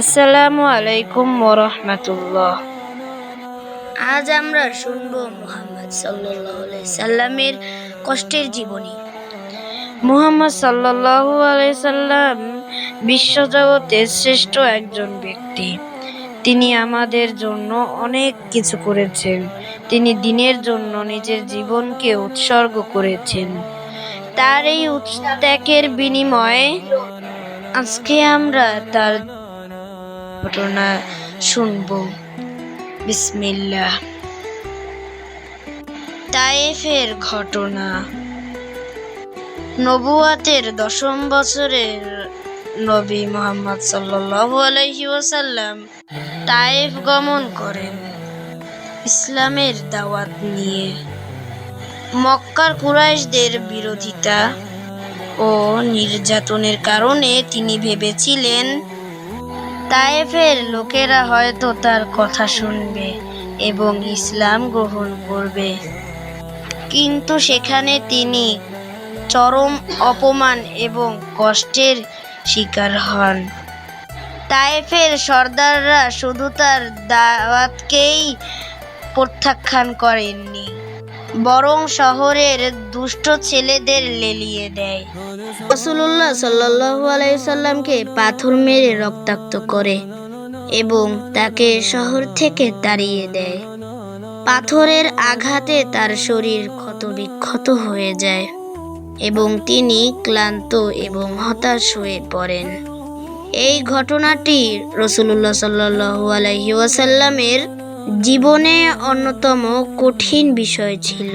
আসসালামু আলাইকুম ওরহমতুল্লাহ। আজ আমরা শুনব মুহাম্মদ সাল্লাল্লাহু আলাইহি সাল্লামের কষ্টের জীবনী। মুহাম্মদ সাল্লাল্লাহু আলাইহি সাল্লাম বিশ্বজগতের শ্রেষ্ঠ একজন ব্যক্তি। তিনি আমাদের জন্য অনেক কিছু করেছেন। তিনি দিনের জন্য নিজের জীবনকে উৎসর্গ করেছেন। তার এই উৎত্যাগের বিনিময়ে আজকে আমরা তার ঘটনা শুনব। বিসমিল্লাহ। তায়েফের ঘটনা। নবুয়াতের দশম বছরের নবী মোহাম্মদ সাল্লাল্লাহু আলাইহি ওয়াসাল্লাম তায়েফ গমন করেন ইসলামের দাওয়াত নিয়ে। মক্কার কুরাইশদের বিরোধিতা ও নির্যাতনের কারণে তিনি ভেবেছিলেন তায়েফের লোকেরা হয়তো তার কথা শুনবে এবং ইসলাম গ্রহণ করবে। কিন্তু সেখানে তিনি চরম অপমান এবং কষ্টের শিকার হন। তায়েফের সর্দাররা শুধু তার দাওয়াতকেই প্রত্যাখ্যান করেননি। বরং শহরের দুষ্ট ছেলেদের লেলিয়ে দেয়। রসুল্লাহ সাল্লাহু আলাইসাল্লামকে পাথর মেরে রক্তাক্ত করে এবং তাকে শহর থেকে তাড়িয়ে দেয়। পাথরের আঘাতে তার শরীর ক্ষত বিক্ষত হয়ে যায় এবং তিনি ক্লান্ত এবং হতাশ হয়ে পড়েন। এই ঘটনাটি রসুল্লাহ সাল্লাহু আলহি ওয়াসাল্লামের জীবনে অন্যতম কঠিন বিষয় ছিল।